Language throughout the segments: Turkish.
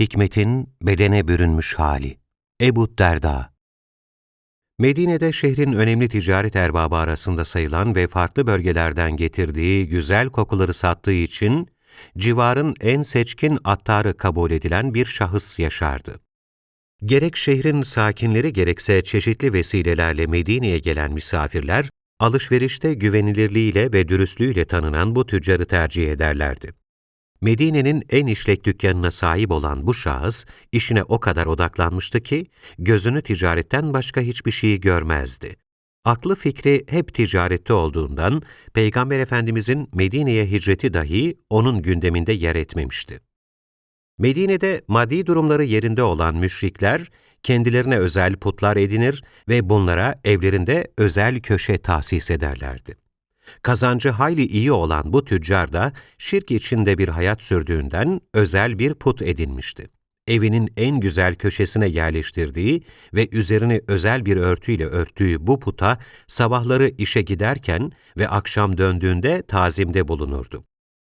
Hikmetin bedene bürünmüş hali. Ebu Derda Medine'de şehrin önemli ticaret erbabı arasında sayılan ve farklı bölgelerden getirdiği güzel kokuları sattığı için civarın en seçkin attarı kabul edilen bir şahıs yaşardı. Gerek şehrin sakinleri gerekse çeşitli vesilelerle Medine'ye gelen misafirler, alışverişte güvenilirliğiyle ve dürüstlüğüyle tanınan bu tüccarı tercih ederlerdi. Medine'nin en işlek dükkanına sahip olan bu şahıs, işine o kadar odaklanmıştı ki, gözünü ticaretten başka hiçbir şeyi görmezdi. Aklı fikri hep ticarette olduğundan, Peygamber Efendimizin Medine'ye hicreti dahi onun gündeminde yer etmemişti. Medine'de maddi durumları yerinde olan müşrikler, kendilerine özel putlar edinir ve bunlara evlerinde özel köşe tahsis ederlerdi. Kazancı hayli iyi olan bu tüccar da şirk içinde bir hayat sürdüğünden özel bir put edinmişti. Evinin en güzel köşesine yerleştirdiği ve üzerini özel bir örtüyle örttüğü bu puta sabahları işe giderken ve akşam döndüğünde tazimde bulunurdu.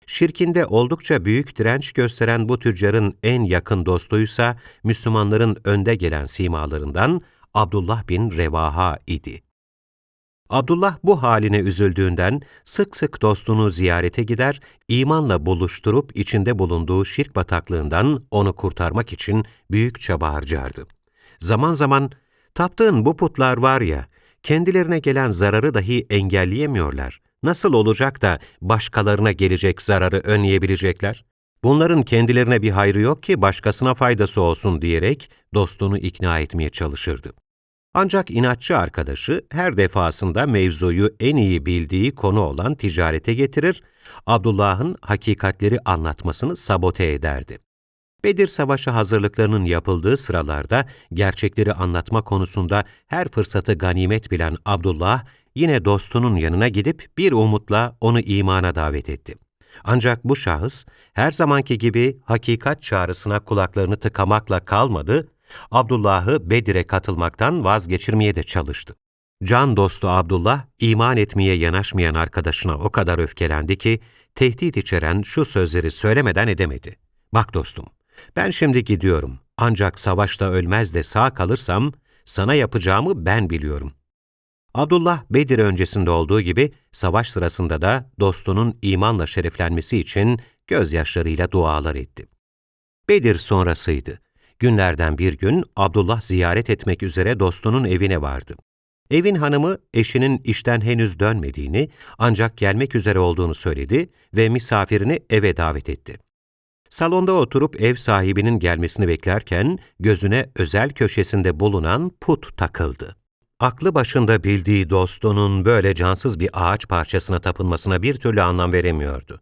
Şirkinde oldukça büyük direnç gösteren bu tüccarın en yakın dostuysa Müslümanların önde gelen simalarından Abdullah bin Revaha idi. Abdullah bu haline üzüldüğünden sık sık dostunu ziyarete gider, imanla buluşturup içinde bulunduğu şirk bataklığından onu kurtarmak için büyük çaba harcardı. Zaman zaman, taptığın bu putlar var ya, kendilerine gelen zararı dahi engelleyemiyorlar. Nasıl olacak da başkalarına gelecek zararı önleyebilecekler? Bunların kendilerine bir hayrı yok ki başkasına faydası olsun diyerek dostunu ikna etmeye çalışırdı. Ancak inatçı arkadaşı her defasında mevzuyu en iyi bildiği konu olan ticarete getirir, Abdullah'ın hakikatleri anlatmasını sabote ederdi. Bedir Savaşı hazırlıklarının yapıldığı sıralarda gerçekleri anlatma konusunda her fırsatı ganimet bilen Abdullah, yine dostunun yanına gidip bir umutla onu imana davet etti. Ancak bu şahıs her zamanki gibi hakikat çağrısına kulaklarını tıkamakla kalmadı, Abdullah'ı Bedir'e katılmaktan vazgeçirmeye de çalıştı. Can dostu Abdullah, iman etmeye yanaşmayan arkadaşına o kadar öfkelendi ki, tehdit içeren şu sözleri söylemeden edemedi. Bak dostum, ben şimdi gidiyorum. Ancak savaşta ölmez de sağ kalırsam, sana yapacağımı ben biliyorum. Abdullah, Bedir öncesinde olduğu gibi, savaş sırasında da dostunun imanla şereflenmesi için gözyaşlarıyla dualar etti. Bedir sonrasıydı. Günlerden bir gün Abdullah ziyaret etmek üzere dostunun evine vardı. Evin hanımı eşinin işten henüz dönmediğini ancak gelmek üzere olduğunu söyledi ve misafirini eve davet etti. Salonda oturup ev sahibinin gelmesini beklerken gözüne özel köşesinde bulunan put takıldı. Aklı başında bildiği dostunun böyle cansız bir ağaç parçasına tapınmasına bir türlü anlam veremiyordu.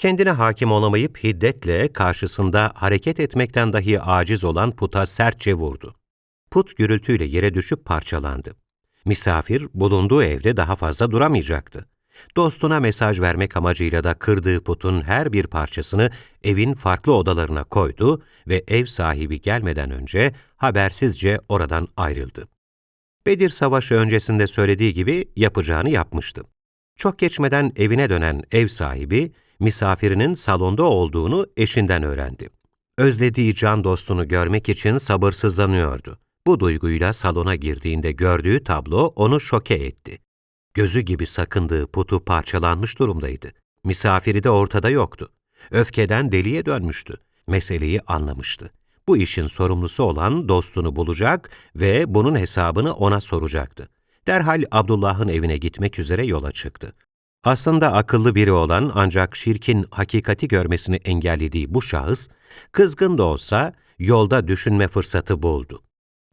Kendine hakim olamayıp hiddetle karşısında hareket etmekten dahi aciz olan puta sertçe vurdu. Put gürültüyle yere düşüp parçalandı. Misafir bulunduğu evde daha fazla duramayacaktı. Dostuna mesaj vermek amacıyla da kırdığı putun her bir parçasını evin farklı odalarına koydu ve ev sahibi gelmeden önce habersizce oradan ayrıldı. Bedir Savaşı öncesinde söylediği gibi yapacağını yapmıştı. Çok geçmeden evine dönen ev sahibi, misafirinin salonda olduğunu eşinden öğrendi. Özlediği can dostunu görmek için sabırsızlanıyordu. Bu duyguyla salona girdiğinde gördüğü tablo onu şoke etti. Gözü gibi sakındığı putu parçalanmış durumdaydı. Misafiri de ortada yoktu. Öfkeden deliye dönmüştü. Meseleyi anlamıştı. Bu işin sorumlusu olan dostunu bulacak ve bunun hesabını ona soracaktı. Derhal Abdullah'ın evine gitmek üzere yola çıktı. Aslında akıllı biri olan ancak şirkin hakikati görmesini engellediği bu şahıs, kızgın da olsa yolda düşünme fırsatı buldu.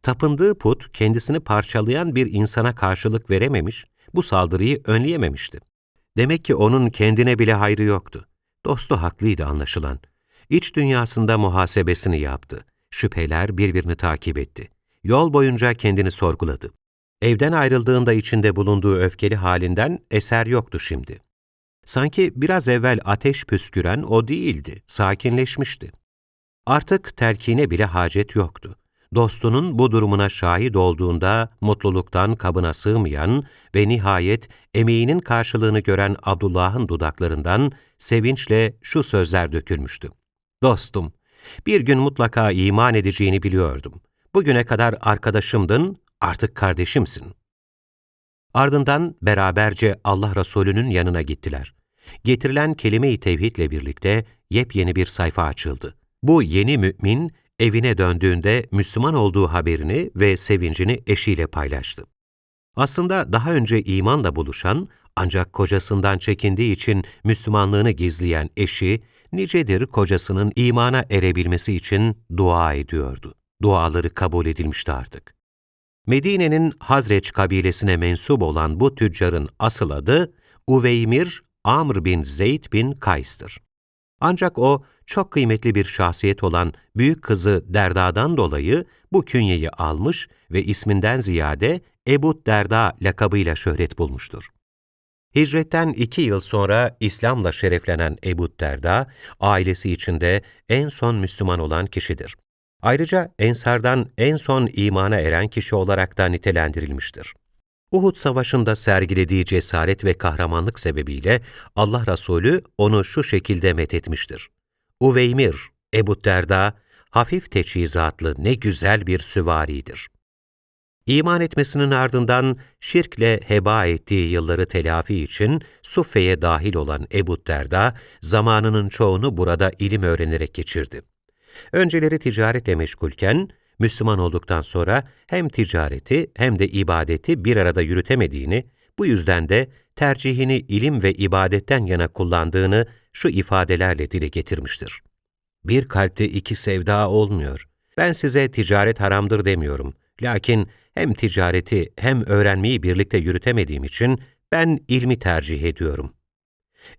Tapındığı put kendisini parçalayan bir insana karşılık verememiş, bu saldırıyı önleyememişti. Demek ki onun kendine bile hayrı yoktu. Dostu haklıydı anlaşılan. İç dünyasında muhasebesini yaptı. Şüpheler birbirini takip etti. Yol boyunca kendini sorguladı. Evden ayrıldığında içinde bulunduğu öfkeli halinden eser yoktu şimdi. Sanki biraz evvel ateş püsküren o değildi, sakinleşmişti. Artık telkine bile hacet yoktu. Dostunun bu durumuna şahit olduğunda mutluluktan kabına sığmayan ve nihayet emeğinin karşılığını gören Abdullah'ın dudaklarından sevinçle şu sözler dökülmüştü. Dostum, Bir gün mutlaka iman edeceğini biliyordum. Bugüne kadar arkadaşımdın, artık kardeşimsin. Ardından beraberce Allah Resulü'nün yanına gittiler. Getirilen kelime-i tevhidle birlikte yepyeni bir sayfa açıldı. Bu yeni mümin, evine döndüğünde Müslüman olduğu haberini ve sevincini eşiyle paylaştı. Aslında daha önce imanla buluşan, ancak kocasından çekindiği için Müslümanlığını gizleyen eşi, nicedir kocasının imana erebilmesi için dua ediyordu. Duaları kabul edilmişti artık. Medine'nin Hazreç kabilesine mensup olan bu tüccarın asıl adı Uveymir Amr bin Zeyd bin Kays'tır. Ancak o çok kıymetli bir şahsiyet olan büyük kızı Derda'dan dolayı bu künyeyi almış ve isminden ziyade Ebu Derda lakabıyla şöhret bulmuştur. Hicretten iki yıl sonra İslam'la şereflenen Ebu Derda, ailesi içinde en son Müslüman olan kişidir. Ayrıca Ensardan en son imana eren kişi olarak da nitelendirilmiştir. Uhud Savaşı'nda sergilediği cesaret ve kahramanlık sebebiyle Allah Resulü onu şu şekilde methetmiştir. Uveymir, Ebu Derda, hafif teçhizatlı ne güzel bir süvaridir. İman etmesinin ardından şirkle heba ettiği yılları telafi için Suffe'ye dahil olan Ebu Derda, zamanının çoğunu burada ilim öğrenerek geçirdi. Önceleri ticaretle meşgulken, Müslüman olduktan sonra hem ticareti hem de ibadeti bir arada yürütemediğini, bu yüzden de tercihini ilim ve ibadetten yana kullandığını şu ifadelerle dile getirmiştir. Bir kalpte iki sevda olmuyor. Ben size ticaret haramdır demiyorum. Lakin hem ticareti hem öğrenmeyi birlikte yürütemediğim için ben ilmi tercih ediyorum.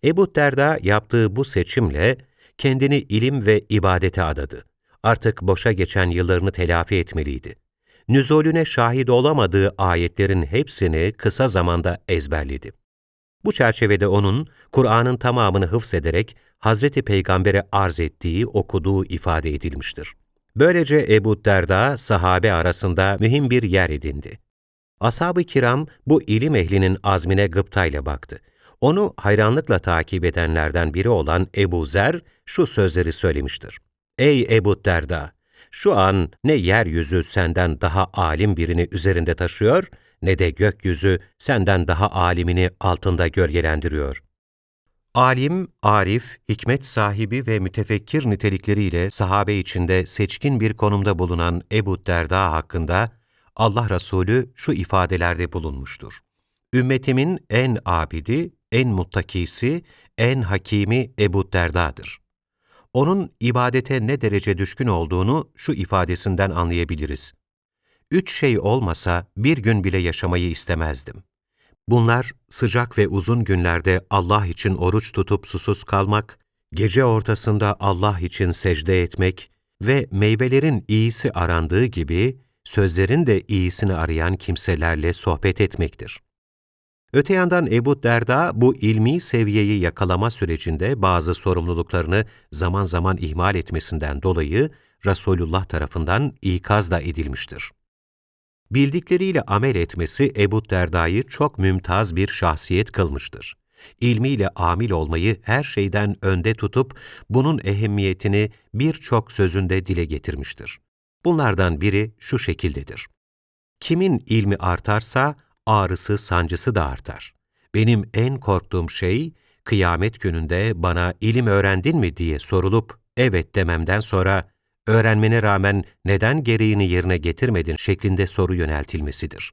Ebu Derda yaptığı bu seçimle kendini ilim ve ibadete adadı. Artık boşa geçen yıllarını telafi etmeliydi. Nüzulüne şahit olamadığı ayetlerin hepsini kısa zamanda ezberledi. Bu çerçevede onun, Kur'an'ın tamamını hıfzederek Hazreti Peygamber'e arz ettiği, okuduğu ifade edilmiştir. Böylece Ebu Derda, sahabe arasında mühim bir yer edindi. Ashab-ı kiram bu ilim ehlinin azmine gıptayla baktı. Onu hayranlıkla takip edenlerden biri olan Ebu Zer şu sözleri söylemiştir. Ey Ebu Derda! Şu an ne yeryüzü senden daha alim birini üzerinde taşıyor, ne de gökyüzü senden daha alimini altında gölgelendiriyor. Alim, arif, hikmet sahibi ve mütefekkir nitelikleriyle sahabe içinde seçkin bir konumda bulunan Ebu Derda hakkında Allah Resulü şu ifadelerde bulunmuştur. Ümmetimin en abidi, en muttakisi, en hakimi Ebu Derda'dır. Onun ibadete ne derece düşkün olduğunu şu ifadesinden anlayabiliriz. Üç şey olmasa bir gün bile yaşamayı istemezdim. Bunlar sıcak ve uzun günlerde Allah için oruç tutup susuz kalmak, gece ortasında Allah için secde etmek ve meyvelerin iyisi arandığı gibi sözlerin de iyisini arayan kimselerle sohbet etmektir. Öte yandan Ebu Derda bu ilmi seviyeyi yakalama sürecinde bazı sorumluluklarını zaman zaman ihmal etmesinden dolayı Resulullah tarafından ikaz da edilmiştir. Bildikleriyle amel etmesi Ebu Derda'yı çok mümtaz bir şahsiyet kılmıştır. İlmiyle amil olmayı her şeyden önde tutup bunun ehemmiyetini birçok sözünde dile getirmiştir. Bunlardan biri şu şekildedir. Kimin ilmi artarsa ağrısı, sancısı da artar. Benim en korktuğum şey, kıyamet gününde bana ilim öğrendin mi diye sorulup evet dememden sonra öğrenmene rağmen neden gereğini yerine getirmedin şeklinde soru yöneltilmesidir.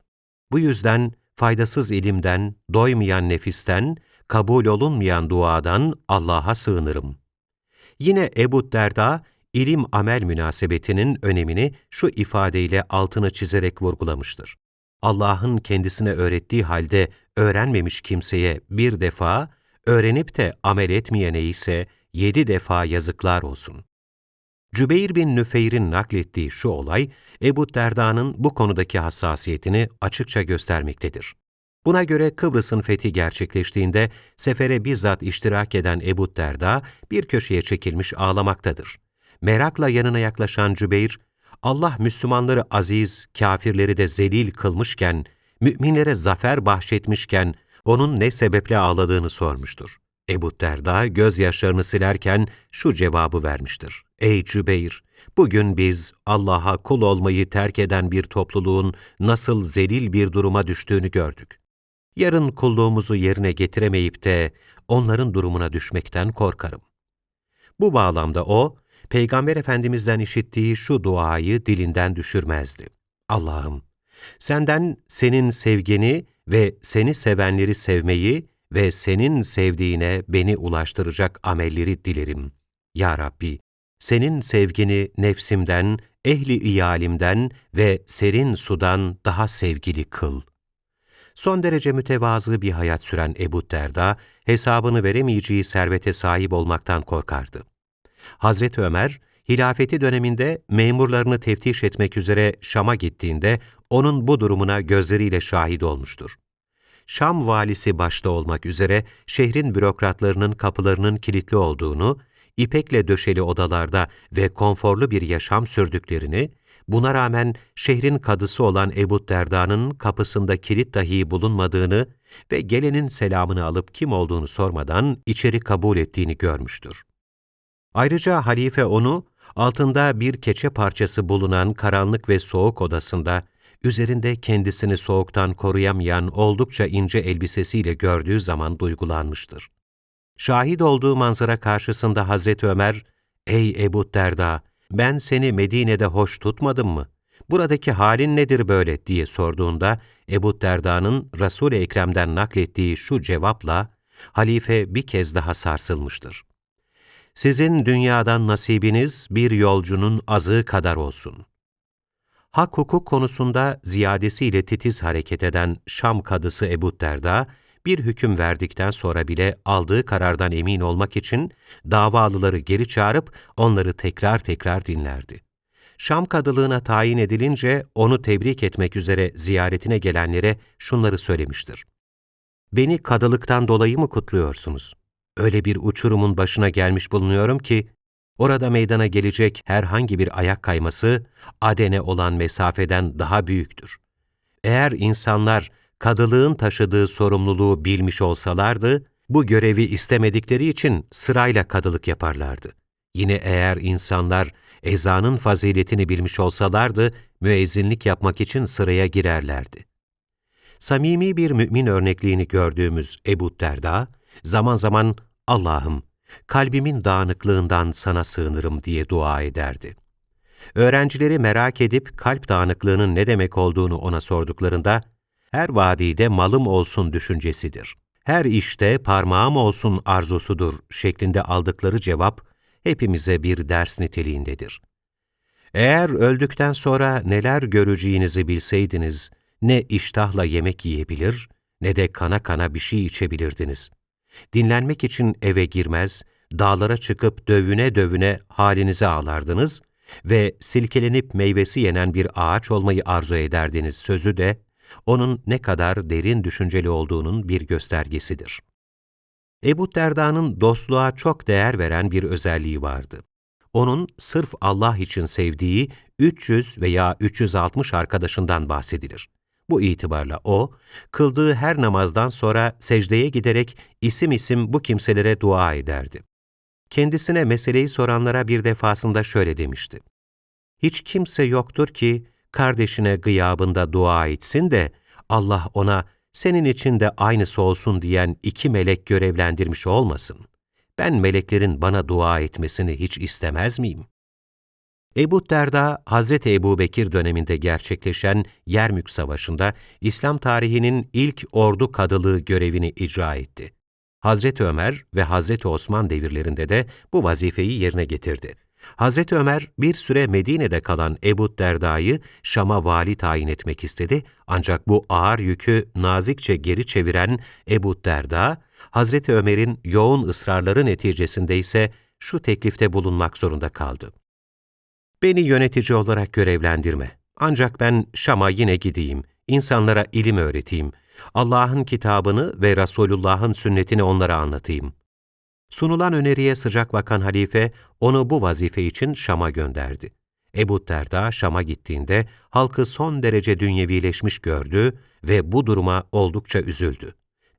Bu yüzden faydasız ilimden, doymayan nefisten, kabul olunmayan duadan Allah'a sığınırım. Yine Ebu Derda, ilim-amel münasebetinin önemini şu ifadeyle altını çizerek vurgulamıştır. Allah'ın kendisine öğrettiği halde öğrenmemiş kimseye bir defa, öğrenip de amel etmeyene ise yedi defa yazıklar olsun. Cübeyr bin Nüfeyr'in naklettiği şu olay, Ebu Derda'nın bu konudaki hassasiyetini açıkça göstermektedir. Buna göre Kıbrıs'ın fethi gerçekleştiğinde sefere bizzat iştirak eden Ebu Derda bir köşeye çekilmiş ağlamaktadır. Merakla yanına yaklaşan Cübeyr, Allah Müslümanları aziz, kafirleri de zelil kılmışken, müminlere zafer bahşetmişken, onun ne sebeple ağladığını sormuştur. Ebu Derda gözyaşlarını silerken şu cevabı vermiştir. Ey Cübeyr! Bugün biz Allah'a kul olmayı terk eden bir topluluğun nasıl zelil bir duruma düştüğünü gördük. Yarın kulluğumuzu yerine getiremeyip de onların durumuna düşmekten korkarım. Bu bağlamda o, Peygamber Efendimiz'den işittiği şu duayı dilinden düşürmezdi. Allah'ım, senden senin sevgini ve seni sevenleri sevmeyi ve senin sevdiğine beni ulaştıracak amelleri dilerim. Ya Rabbi, senin sevgini nefsimden, ehli iyalimden ve serin sudan daha sevgili kıl. Son derece mütevazı bir hayat süren Ebu Derda, hesabını veremeyeceği servete sahip olmaktan korkardı. Hazreti Ömer, hilafeti döneminde memurlarını teftiş etmek üzere Şam'a gittiğinde onun bu durumuna gözleriyle şahit olmuştur. Şam valisi başta olmak üzere şehrin bürokratlarının kapılarının kilitli olduğunu, ipekle döşeli odalarda ve konforlu bir yaşam sürdüklerini, buna rağmen şehrin kadısı olan Ebu Derda'nın kapısında kilit dahi bulunmadığını ve gelenin selamını alıp kim olduğunu sormadan içeri kabul ettiğini görmüştür. Ayrıca halife onu, altında bir keçe parçası bulunan karanlık ve soğuk odasında, üzerinde kendisini soğuktan koruyamayan oldukça ince elbisesiyle gördüğü zaman duygulanmıştır. Şahit olduğu manzara karşısında Hazreti Ömer, ''Ey Ebu Derda, ben seni Medine'de hoş tutmadım mı? Buradaki halin nedir böyle?'' diye sorduğunda, Ebu Derda'nın Resul-i Ekrem'den naklettiği şu cevapla, halife bir kez daha sarsılmıştır. Sizin dünyadan nasibiniz bir yolcunun azığı kadar olsun. Hak hukuk konusunda ziyadesiyle titiz hareket eden Şam kadısı Ebu Derda, bir hüküm verdikten sonra bile aldığı karardan emin olmak için davalıları geri çağırıp onları tekrar tekrar dinlerdi. Şam kadılığına tayin edilince onu tebrik etmek üzere ziyaretine gelenlere şunları söylemiştir. Beni kadılıktan dolayı mı kutluyorsunuz? Öyle bir uçurumun başına gelmiş bulunuyorum ki, orada meydana gelecek herhangi bir ayak kayması, Aden'e olan mesafeden daha büyüktür. Eğer insanlar kadılığın taşıdığı sorumluluğu bilmiş olsalardı, bu görevi istemedikleri için sırayla kadılık yaparlardı. Yine eğer insanlar ezanın faziletini bilmiş olsalardı, müezzinlik yapmak için sıraya girerlerdi. Samimi bir mümin örnekliğini gördüğümüz Ebu Derda, zaman zaman Allah'ım, kalbimin dağınıklığından sana sığınırım diye dua ederdi. Öğrencileri merak edip kalp dağınıklığının ne demek olduğunu ona sorduklarında, her vadide malım olsun düşüncesidir. Her işte parmağım olsun arzusudur şeklinde aldıkları cevap hepimize bir ders niteliğindedir. Eğer öldükten sonra neler göreceğinizi bilseydiniz, ne iştahla yemek yiyebilir, ne de kana kana bir şey içebilirdiniz. Dinlenmek için eve girmez, dağlara çıkıp dövüne dövüne halinize ağlardınız ve silkelenip meyvesi yenen bir ağaç olmayı arzu ederdiniz sözü de onun ne kadar derin düşünceli olduğunun bir göstergesidir. Ebu Derda'nın dostluğa çok değer veren bir özelliği vardı. Onun sırf Allah için sevdiği 300 veya 360 arkadaşından bahsedilir. Bu itibarla o, kıldığı her namazdan sonra secdeye giderek isim isim bu kimselere dua ederdi. Kendisine meseleyi soranlara bir defasında şöyle demişti. Hiç kimse yoktur ki kardeşine gıyabında dua etsin de Allah ona senin için de aynısı olsun diyen iki melek görevlendirmiş olmasın. Ben meleklerin bana dua etmesini hiç istemez miyim? Ebu Derda, Hazreti Ebu Bekir döneminde gerçekleşen Yermük Savaşı'nda İslam tarihinin ilk ordu kadılığı görevini icra etti. Hazreti Ömer ve Hazreti Osman devirlerinde de bu vazifeyi yerine getirdi. Hazreti Ömer bir süre Medine'de kalan Ebu Derda'yı Şam'a vali tayin etmek istedi ancak bu ağır yükü nazikçe geri çeviren Ebu Derda, Hazreti Ömer'in yoğun ısrarları neticesinde ise şu teklifte bulunmak zorunda kaldı. Beni yönetici olarak görevlendirme. Ancak ben Şam'a yine gideyim, insanlara ilim öğreteyim, Allah'ın kitabını ve Resulullah'ın sünnetini onlara anlatayım. Sunulan öneriye sıcak bakan halife, onu bu vazife için Şam'a gönderdi. Ebu Derda Şam'a gittiğinde halkı son derece dünyevileşmiş gördü ve bu duruma oldukça üzüldü.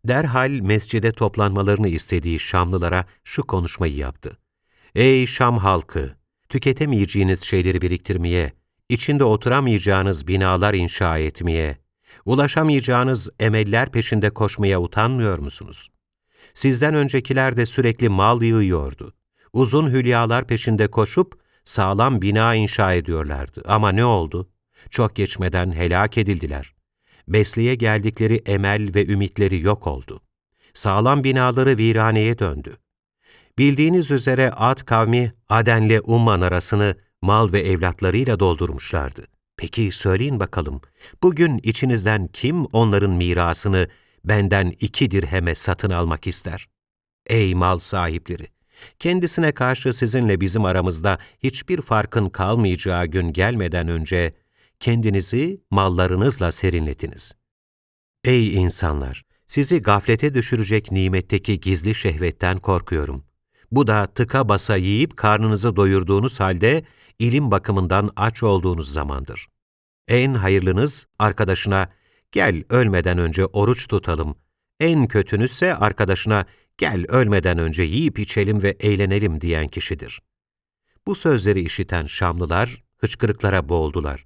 Derhal mescide toplanmalarını istediği Şamlılara şu konuşmayı yaptı. Ey Şam halkı! Tüketemeyeceğiniz şeyleri biriktirmeye, içinde oturamayacağınız binalar inşa etmeye, ulaşamayacağınız emeller peşinde koşmaya utanmıyor musunuz? Sizden öncekiler de sürekli mal yığıyordu. Uzun hülyalar peşinde koşup sağlam bina inşa ediyorlardı. Ama ne oldu? Çok geçmeden helak edildiler. Besleye geldikleri emel ve ümitleri yok oldu. Sağlam binaları viraneye döndü. Bildiğiniz üzere Ad kavmi Aden'le Umman arasını mal ve evlatlarıyla doldurmuşlardı. Peki söyleyin bakalım, bugün içinizden kim onların mirasını benden iki dirheme satın almak ister? Ey mal sahipleri! Kendisine karşı sizinle bizim aramızda hiçbir farkın kalmayacağı gün gelmeden önce kendinizi mallarınızla serinletiniz. Ey insanlar! Sizi gaflete düşürecek nimetteki gizli şehvetten korkuyorum. Bu da tıka basa yiyip karnınızı doyurduğunuz halde ilim bakımından aç olduğunuz zamandır. En hayırlınız arkadaşına gel ölmeden önce oruç tutalım. En kötünüzse arkadaşına gel ölmeden önce yiyip içelim ve eğlenelim diyen kişidir. Bu sözleri işiten Şamlılar hıçkırıklara boğuldular.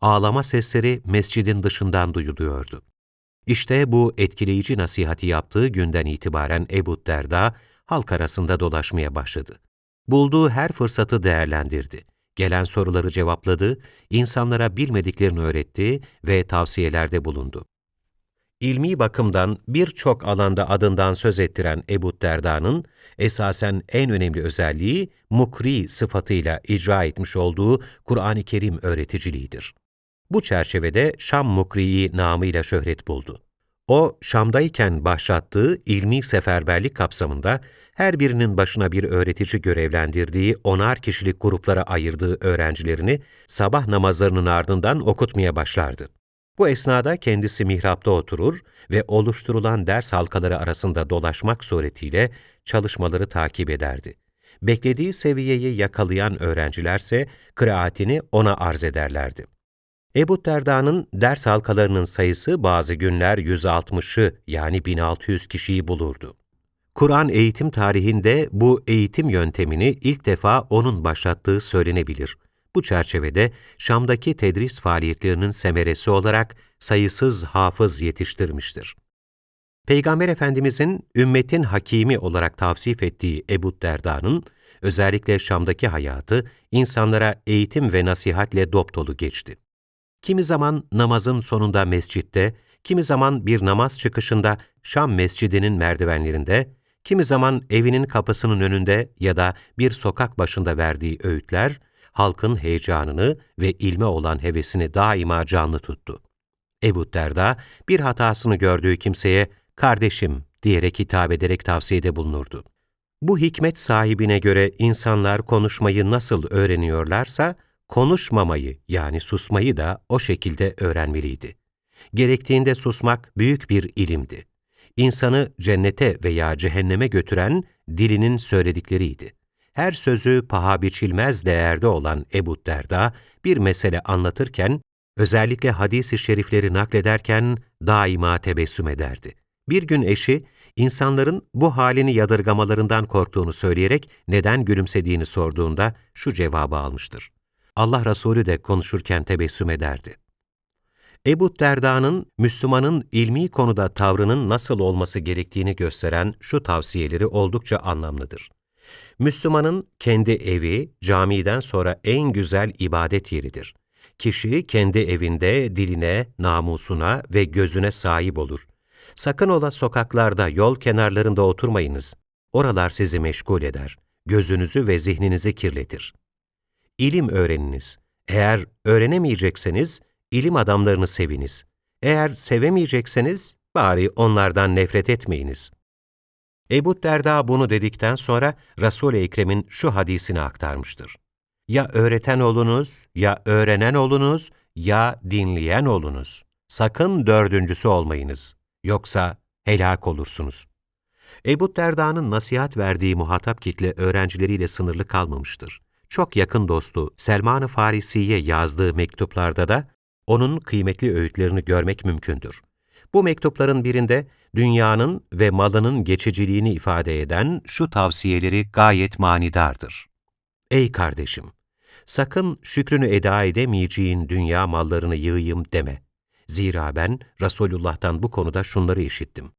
Ağlama sesleri mescidin dışından duyuluyordu. İşte bu etkileyici nasihati yaptığı günden itibaren Ebu Derda halk arasında dolaşmaya başladı. Bulduğu her fırsatı değerlendirdi. Gelen soruları cevapladı, insanlara bilmediklerini öğretti ve tavsiyelerde bulundu. İlmi bakımdan birçok alanda adından söz ettiren Ebu Derda'nın esasen en önemli özelliği mukri sıfatıyla icra etmiş olduğu Kur'an-ı Kerim öğreticiliğidir. Bu çerçevede Şam Mukri'yi namıyla şöhret buldu. O, Şam'dayken başlattığı ilmi seferberlik kapsamında her birinin başına bir öğretici görevlendirdiği onar kişilik gruplara ayırdığı öğrencilerini sabah namazlarının ardından okutmaya başlardı. Bu esnada kendisi mihrapta oturur ve oluşturulan ders halkaları arasında dolaşmak suretiyle çalışmaları takip ederdi. Beklediği seviyeyi yakalayan öğrencilerse kıraatini ona arz ederlerdi. Ebu Derda'nın ders halkalarının sayısı bazı günler 160'ı yani 1600 kişiyi bulurdu. Kur'an eğitim tarihinde bu eğitim yöntemini ilk defa onun başlattığı söylenebilir. Bu çerçevede Şam'daki tedris faaliyetlerinin semeresi olarak sayısız hafız yetiştirmiştir. Peygamber Efendimizin ümmetin hakimi olarak tavsif ettiği Ebu Derda'nın özellikle Şam'daki hayatı insanlara eğitim ve nasihatle dopdolu geçti. Kimi zaman namazın sonunda mescitte, kimi zaman bir namaz çıkışında Şam mescidinin merdivenlerinde, kimi zaman evinin kapısının önünde ya da bir sokak başında verdiği öğütler, halkın heyecanını ve ilme olan hevesini daima canlı tuttu. Ebu Derda, bir hatasını gördüğü kimseye, kardeşim diyerek hitap ederek tavsiyede bulunurdu. Bu hikmet sahibine göre insanlar konuşmayı nasıl öğreniyorlarsa, konuşmamayı yani susmayı da o şekilde öğrenmeliydi. Gerektiğinde susmak büyük bir ilimdi. İnsanı cennete veya cehenneme götüren dilinin söyledikleriydi. Her sözü paha biçilmez değerde olan Ebu Derda bir mesele anlatırken, özellikle hadis-i şerifleri naklederken daima tebessüm ederdi. Bir gün eşi, insanların bu halini yadırgamalarından korktuğunu söyleyerek neden gülümsediğini sorduğunda şu cevabı almıştır. Allah Resulü de konuşurken tebessüm ederdi. Ebu Derda'nın Müslümanın ilmi konuda tavrının nasıl olması gerektiğini gösteren şu tavsiyeleri oldukça anlamlıdır. Müslümanın kendi evi, camiden sonra en güzel ibadet yeridir. Kişi kendi evinde diline, namusuna ve gözüne sahip olur. Sakın ola sokaklarda, yol kenarlarında oturmayınız. Oralar sizi meşgul eder, gözünüzü ve zihninizi kirletir. İlim öğreniniz. Eğer öğrenemeyecekseniz, ilim adamlarını seviniz. Eğer sevemeyecekseniz, bari onlardan nefret etmeyiniz. Ebu Derda bunu dedikten sonra Resul-i Ekrem'in şu hadisini aktarmıştır. Ya öğreten olunuz, ya öğrenen olunuz, ya dinleyen olunuz. Sakın dördüncüsü olmayınız. Yoksa helak olursunuz. Ebu Derda'nın nasihat verdiği muhatap kitle öğrencileriyle sınırlı kalmamıştır. Çok yakın dostu Selman-ı Farisi'ye yazdığı mektuplarda da onun kıymetli öğütlerini görmek mümkündür. Bu mektupların birinde dünyanın ve malının geçiciliğini ifade eden şu tavsiyeleri gayet manidardır. Ey kardeşim! sakın şükrünü eda edemeyeceğin dünya mallarını yığayım deme. Zira ben Resulullah'tan bu konuda şunları işittim.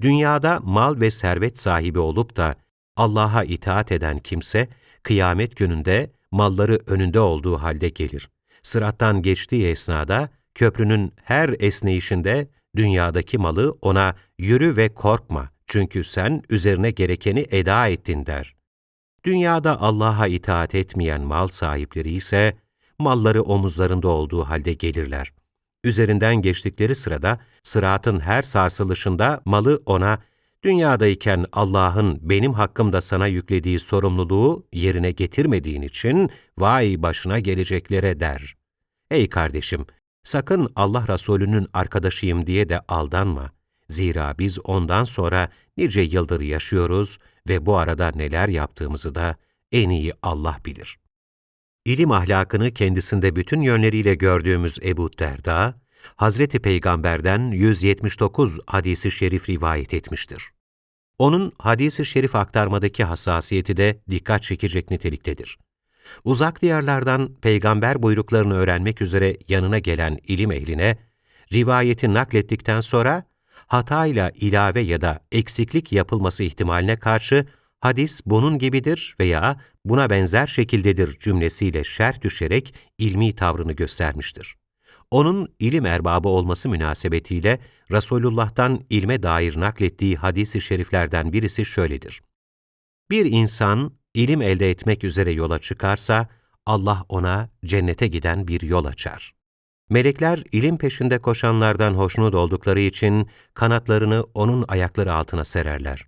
Dünyada mal ve servet sahibi olup da Allah'a itaat eden kimse, kıyamet gününde malları önünde olduğu halde gelir. Sırattan geçtiği esnada köprünün her esneyişinde dünyadaki malı ona yürü ve korkma çünkü sen üzerine gerekeni eda ettin der. Dünyada Allah'a itaat etmeyen mal sahipleri ise malları omuzlarında olduğu halde gelirler. Üzerinden geçtikleri sırada sıratın her sarsılışında malı ona dünyadayken Allah'ın benim hakkımda sana yüklediği sorumluluğu yerine getirmediğin için vay başına geleceklere der. Ey kardeşim, sakın Allah Resulü'nün arkadaşıyım diye de aldanma. Zira biz ondan sonra nice yıldır yaşıyoruz ve bu arada neler yaptığımızı da en iyi Allah bilir. İlim ahlakını kendisinde bütün yönleriyle gördüğümüz Ebu Derda, Hazreti Peygamber'den 179 hadisi şerif rivayet etmiştir. Onun hadisi şerif aktarmadaki hassasiyeti de dikkat çekecek niteliktedir. Uzak diyarlardan peygamber buyruklarını öğrenmek üzere yanına gelen ilim ehline, rivayeti naklettikten sonra hatayla ilave ya da eksiklik yapılması ihtimaline karşı hadis bunun gibidir veya buna benzer şekildedir cümlesiyle şerh düşerek ilmi tavrını göstermiştir. Onun ilim erbabı olması münasebetiyle Resulullah'tan ilme dair naklettiği hadis-i şeriflerden birisi şöyledir. Bir insan ilim elde etmek üzere yola çıkarsa, Allah ona cennete giden bir yol açar. Melekler ilim peşinde koşanlardan hoşnut oldukları için kanatlarını onun ayakları altına sererler.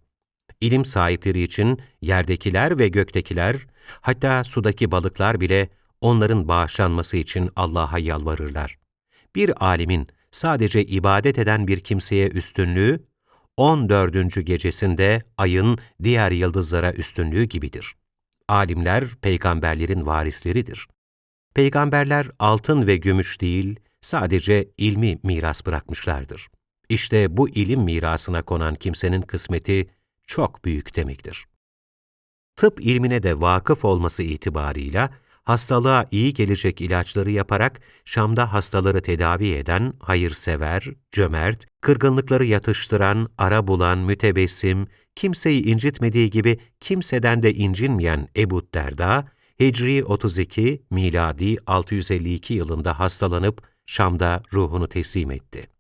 İlim sahipleri için yerdekiler ve göktekiler, hatta sudaki balıklar bile onların bağışlanması için Allah'a yalvarırlar. Bir alimin sadece ibadet eden bir kimseye üstünlüğü, 14. gecesinde ayın diğer yıldızlara üstünlüğü gibidir. Alimler peygamberlerin varisleridir. Peygamberler altın ve gümüş değil, sadece ilmi miras bırakmışlardır. İşte bu ilim mirasına konan kimsenin kısmeti çok büyük demektir. Tıp ilmine de vakıf olması itibarıyla, hastalığa iyi gelecek ilaçları yaparak Şam'da hastaları tedavi eden hayırsever, cömert, kırgınlıkları yatıştıran, ara bulan, mütebessim, kimseyi incitmediği gibi kimseden de incinmeyen Ebu Derda, Hicri 32, miladi 652 yılında hastalanıp Şam'da ruhunu teslim etti.